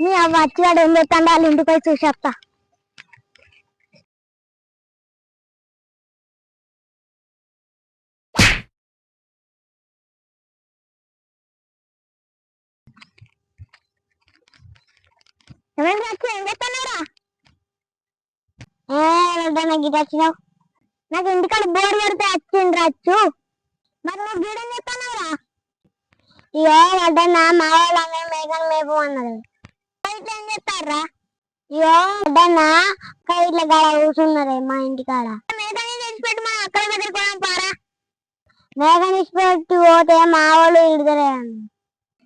మీ అవ్వ వచ్చివాడు ఏం చెప్తాడు వాళ్ళు ఇంటికి పోయి చూసేస్తా ఏమైంది రచ్చు ఏం చెప్తున్నారా ఏ గిట వచ్చినావు. నాకు ఇంటికాడ బోర్ కొడితే వచ్చింది రచ్చు మరి నువ్వు గీడని చెప్పానవరా ఇగో వడ్డన్న మా వాళ్ళ మేఘాలు మేపు అన్నది. ఇట్లా ఏం చెప్తారా ఇగో వడ్డన్న ఇట్లా గడ కూర్చున్నదే మా ఇంటికాడ మేఘాన్ని తెచ్చిపెట్టి మా అక్కడ దగ్గర కూడా పారా. మేఘాన్ని తెచ్చిపెట్టి పోతే మా వాళ్ళు ఇడదలే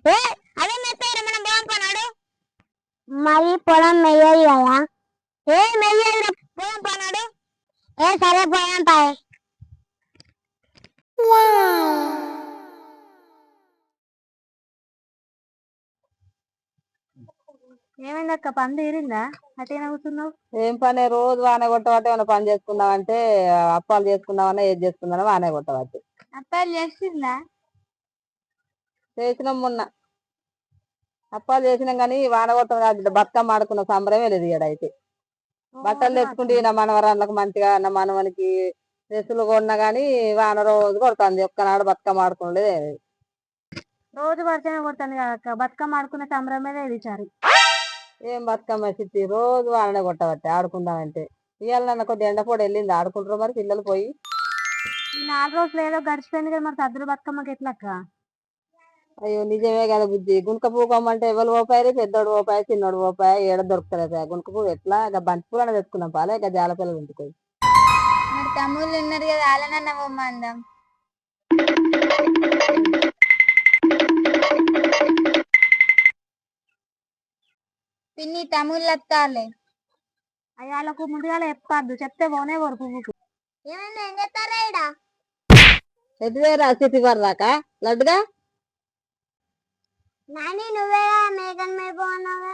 ఏ అదే మెత్తారు మనం పోదాం పన్నాడు మరి పొలం మెయ్యాలి కదా. ఏ మెయ్యాలి పోదాం పన్నాడు ఏ సరే పోయాం. పాయ్ ఏమైందక్క? పని తీరిందా? అటేనా కూర్చున్నావు ఏం పని? రోజు వాన కొట్టబట్టి ఏమైనా పని చేసుకుందామంటే అప్పాలు చేసుకుందామన్నా ఏది చేసుకుందామన్నా వానే కొట్టబట్టి. అప్పాలు చేసిందా? చేసినాం మొన్న. అప్పాలు చేసినాం కానీ వాన కొట్టం కాదు బతుకమ్మ ఆడుకున్న సంబరమే లేదు ఈడ అయితే. బట్టలు తెచ్చుకుంటే నా మనవరాళ్ళకి మంచిగా నా మనవనికి డ్రెస్సులు కొన్నా కానీ వాన రోజు కొడుతుంది. ఒక్కనాడు బతుకమ్మ ఆడుకోలేదు రోజు వర్షమే కొడుతుంది కదా బతుకమ్మ ఆడుకునే సంబరమే లేదు చారి ఏం బతుకమ్మ చిట్టి రోజు వాననే కొట్టబట్టి ఆడుకుందామంటే. ఇవాళ నన్ను కొద్ది ఎండపొడి వెళ్ళింది ఆడుకుంటారు మరి పిల్లలు పోయి. ఈ నాలుగు రోజులు ఏదో గడిచిపోయింది కదా మరి సద్దుల బతుకమ్మకి ఎట్లక్క? అయ్యో నిజమే కదా బుజ్జి. గుంక పూకమ్మంటే ఎవరు పోపాయి పెద్దోడు పోపాయి చిన్నోడు పోపాయి? ఏడ దొరుకుతలేదు? గుంక పువ్వు ఎట్లా? ఇక బంతి పూలు అనేది తెచ్చుకున్నాం పాలే ఇక జాల పిల్లలు ఇంటికి మరి తమ్ముళ్ళు ఉన్నారు కదా అలానన్న బొమ్మందాం పిన్ని తమ్ముళ్ళు వస్తాలే అయ్యాలకు ముందుగా చెప్పద్దు. చెప్తే పోనే పోరు పువ్వుకు. ఏమైంది? ఏం చెప్తారా ఇడ ఎటువేరా సిటీ వరదాకా లడ్డుగా? నాని నువ్వే మేఘన్ మేపు అన్నావా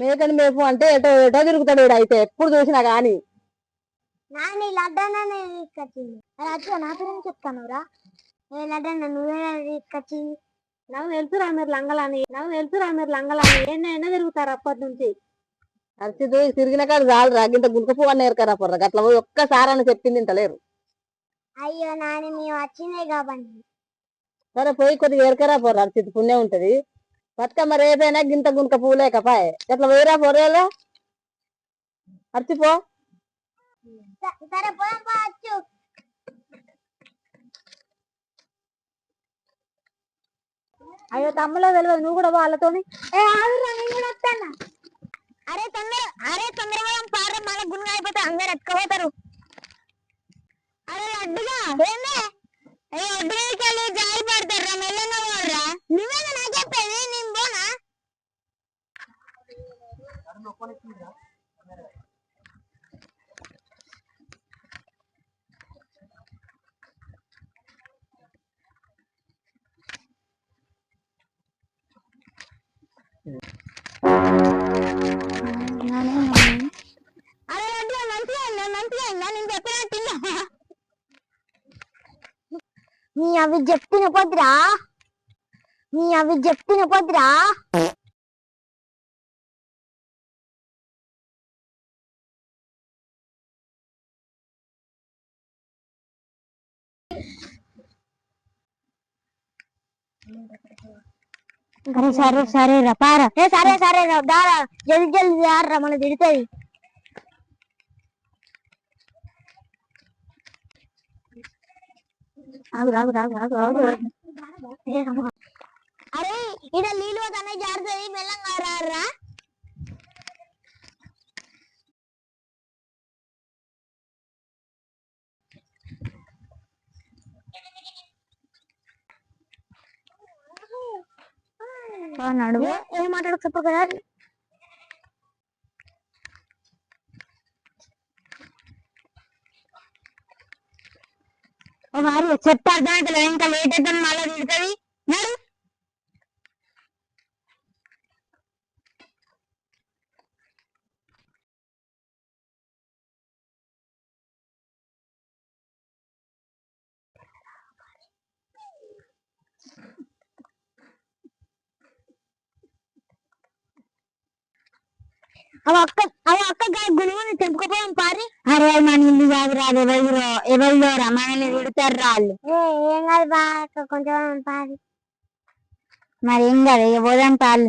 మేకని మేపు అంటే ఎటో ఎటో తిరుగుతాడు అయితే. ఎప్పుడు చూసినా గాని. నాని లడ్డన్న తీసుకొచ్చింది. రాజు నా పేరు చెప్తానురా ఏ లడ్డన్న నువ్వే తీసుకొచ్చింది? నాకు తెలుసురా మీరు లంగలని. నాకు తెలుసురా మీరు లంగలని. ఎన్నైనా తిరుగుతారు అప్పటి నుంచి? అరిచిదు తిరిగిన కాదు చాలు రా ఇంత పువ్వు అని ఏరకరా పొర్ర. అట్లా పోయి ఒక్కసారి అని చెప్పింది ఇంత లేరు. అయ్యో నాని మేము వచ్చిందే కాబట్టి. సరే పోయి కొద్దిగా ఏరకరా పొర్ర. అరిచిత్ పుణ్యం ఉంటది. బతుకమ్మ రేపైనా గింత గుంక పువ్వు లేకపాయే. ఎట్లా పోయిరా పొర్రేలా అరిచిపో సరే పోదాం అయ్యో తమ్ములో తెలియదు నువ్వు కూడా వాళ్ళతోని. ఏ ఆగురా నేను కూడా అరే తొందర అరే తొందరగా పార మళ్ళీ గుండె అయిపోతే అందరు ఎత్తుకోపోతారు. అరే అడ్డుగా ఏందే? అయిందా నేను చెప్పినట్టు? నీ అవి చెప్పిన పొద్దురా నీ అవి చెప్పిన పొద్దురా సరే సరే సరే రా పారా. సరే సరే రా దారా. జల్ది జల్ది దారా మన తిడుతుంది. అరే ఈడ నీళ్ళు పోతానే జారుతుంది మెల్లంగా రారా నడువు ఏం మాట్లాడక చెప్పు కదా? వారు చెప్తే అర్థమవుతుంది ఇంకా లేట్ అయితే మళ్ళీ తిడుతుంది నడు అవి అక్క అవి అక్క గుణువుని తెంపుకోపోయాం పారి. అరే మన ఇల్లు కాదు రాదు ఎవరు ఎవరిలోరా మనల్ని విడతారు రాళ్ళు. ఏం కాదు బా కొంచెం పారి. మరి ఏం కాదు ఇక పోదాం పాలు.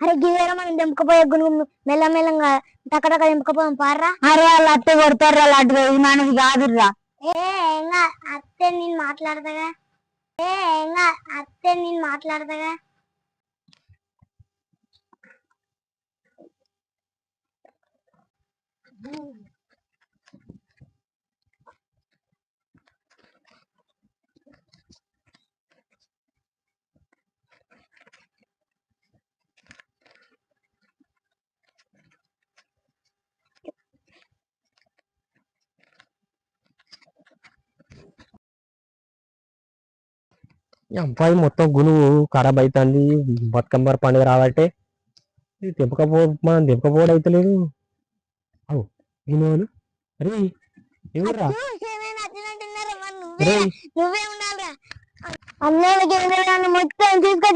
అరే గివేరా మనం తెంపుకపోయే గుణుగు మెల్లమెల్లంగా టకటక తెంపుకపోయాం పారా అరే వాళ్ళు అత్తే కొడతారు వాళ్ళు అటు ఇది మనది కాదురా ఏ ఏంగా అత్తే నేను మాట్లాడతాగా ఏ ఏంగా అత్తే నేను మాట్లాడతాగా ఈ అబ్బాయి మొత్తం గునువు ఖరాబ్ అవుతుంది బతుకమ్మ పండుగ రాబట్టే ఇది తెంపకపో మనం తెంపకపోవడం అయితలేదు. అవు ఎవర్రా అన్నోళ్ళకి ఏమైనా మొత్తం గీడే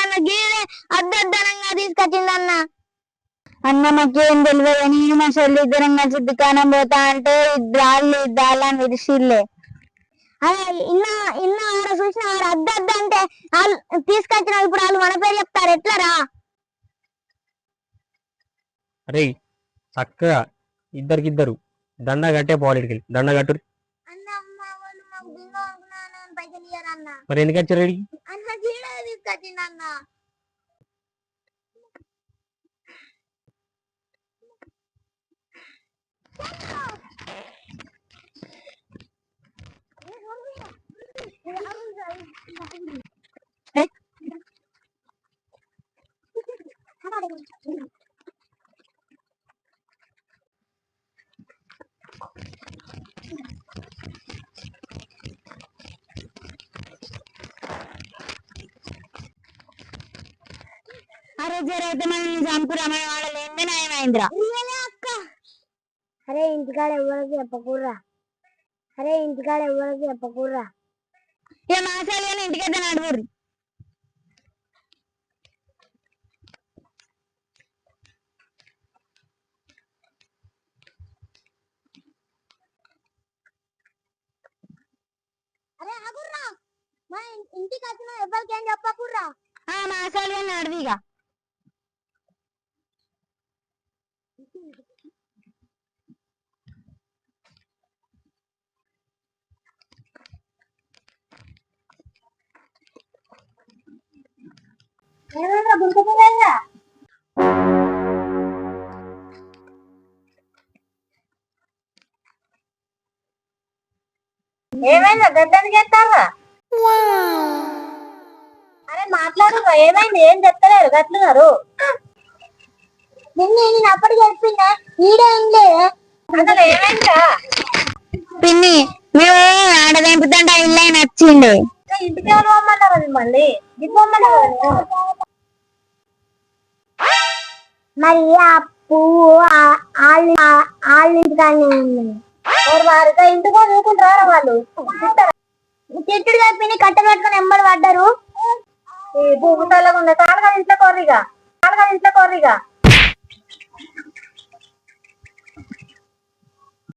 అన్న గీడే అద్దద్దనంగా తీసుకొచ్చిందన్న. అన్న మాకేం తెలియదు నేను మా చెల్లి ఇద్దరం కలిసి దుకాణం పోతా అంటే ఇద్దరు ఇద్దాలు అని విడిసిల్లే అదే ఇన్న ఇన్న ఆడ చూసిన ఆడ అద్దద్ద అంటే వాళ్ళు తీసుకొచ్చిన ఇప్పుడు వాళ్ళు మన పేరు చెప్తారు. ఎట్లరా అరే చక్కగా ఇద్దరికిద్దరు దండ కట్టే పోవాలి ఇక్కడికి దండ కట్టు అనుకున్నాను పైసలు ఇయ్యారన్న. మరి ఎందుకు వచ్చారు ఇక్కడికి అన్న గీడే తీసుకొచ్చిందన్న అరే జరైతే మనం చంపురా మన వాళ్ళ లేదే అక్క? అరే ఇంటికాడ ఎవరికి చెప్పకూడరా అరే ఇంటికాడ ఎవరికి చెప్పకూడరా ఇక మాసాలు కానీ ఇంటికైతే నడువుర్రి. అరే ఆగుర్రా. మా ఇంటికి వచ్చిన ఎవరికి ఏం చెప్పకూడరా మాసాలు కానీ నడువిగా ఏమైనా గుర్తుపోలేదా ఏమైందా గడ్డానికి ఎత్తారా? అరే మాట్లాడు ఏమైంది? ఏం చెప్తలేరు గట్లున్నారు? నిన్న నేను అప్పటికి చెప్పిందా ఈడే ఉండే. అసలు ఏమైందా? పిన్ని మేము ఆడ దింపుతుంటే ఇల్లే నచ్చిండే ఇంటికి ఎవరు పోమన్నారు మిమ్మల్ని ఇంటికి పోమన్నారు మరి ఆ పువ్వు వాళ్ళ ఇంటికాడనే ఉంది వారితో ఇంటికి చూసుకుంటారా వాళ్ళు? చెట్టుడు తప్పిని కట్ట పెట్టుకుని ఎంబడి పడ్డారు. ఈ భూమి తల్లగా ఉంది కాలుగా ఇంట్లో కొర్రిగా. కాలుగా ఇంట్లో కొర్రిగా.